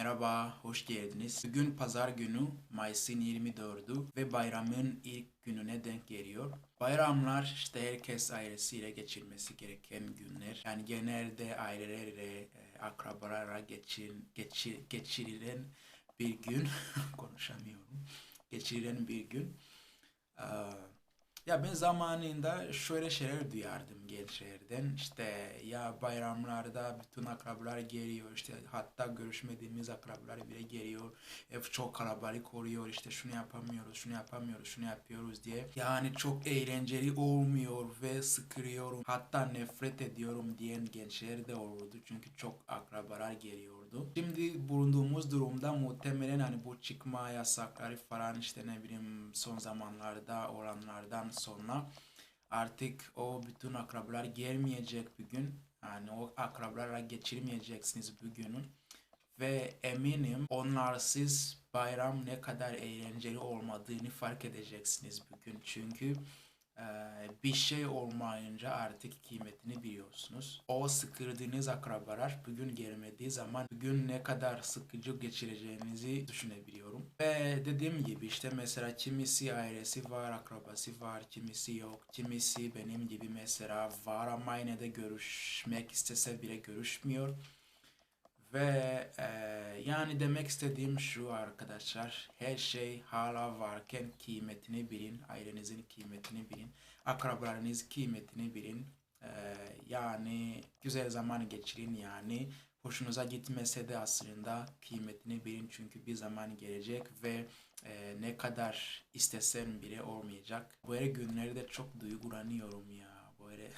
Merhaba, hoş geldiniz. Bugün pazar günü Mayıs'ın 24'ü ve bayramın ilk gününe denk geliyor. Bayramlar işte herkes ailesiyle geçirmesi gereken günler. Yani genelde ailelerle, e, akrabalarla geçin, geçi, geçirilen bir gün. Konuşamıyorum. Geçirilen bir gün. Ya ben zamanında şöyle şeyler duyardım gençlerden. İşte ya bayramlarda bütün akrabalar geliyor. işte hatta görüşmediğimiz akrabalar bile geliyor. Ev çok kalabalık oluyor. işte şunu yapamıyoruz, şunu yapamıyoruz, şunu yapıyoruz diye. Yani çok eğlenceli olmuyor ve sıkılıyorum. Hatta nefret ediyorum diyen gençler de olurdu. Çünkü çok akrabalar geliyordu. Şimdi bulunduğumuz durumda muhtemelen hani bu çıkma yasakları falan işte ne bileyim son zamanlarda olanlardan sonra artık o bütün akrabalar gelmeyecek bir gün. Yani o akrabalarla geçirmeyeceksiniz bugünü. Ve eminim onlarsız bayram ne kadar eğlenceli olmadığını fark edeceksiniz bugün. Çünkü e, bir şey olmayınca artık kıymetini biliyorsunuz. O sıkıldığınız akrabalar bugün gelmediği zaman bugün ne kadar sıkıcı geçireceğinizi düşünebiliyorum. Ve dediğim gibi işte mesela kimisi ailesi var, akrabası var, kimisi yok. Kimisi benim gibi mesela var ama yine de görüşmek istese bile görüşmüyor. Ve e, yani demek istediğim şu arkadaşlar, her şey hala varken kıymetini bilin, ailenizin kıymetini bilin, akrabalarınızın kıymetini bilin. E, yani güzel zaman geçirin yani. Hoşunuza gitmese de aslında kıymetini bilin çünkü bir zaman gelecek ve e, ne kadar istesen bile olmayacak. Böyle günlerde çok duygulanıyorum ya böyle.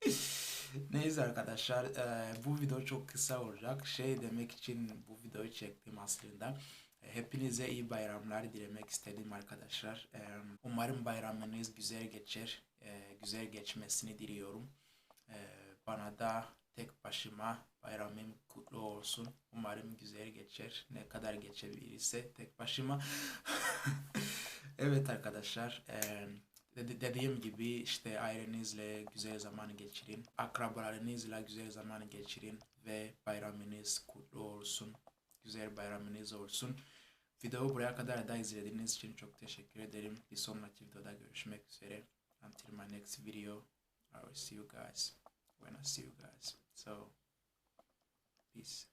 Neyse arkadaşlar eee, bu video çok kısa olacak. Şey demek için bu videoyu çektim aslında. E, Hepinize iyi bayramlar dilemek istedim arkadaşlar. Eee, Umarım bayramınız güzel geçer. Eee, Güzel geçmesini diliyorum. Eee, Bana da tek başıma bayramım kutlu olsun. Umarım güzel geçer. Ne kadar geçebilirse tek başıma. Evet arkadaşlar. Dedi- dediğim gibi işte ailenizle güzel zaman geçirin. Akrabalarınızla güzel zaman geçirin ve bayramınız kutlu olsun. Güzel bayramınız olsun. Videoyu buraya kadar da izlediğiniz için çok teşekkür ederim. Bir sonraki videoda görüşmek üzere. Until my next video, I will see you guys when I see you guys. So, peace.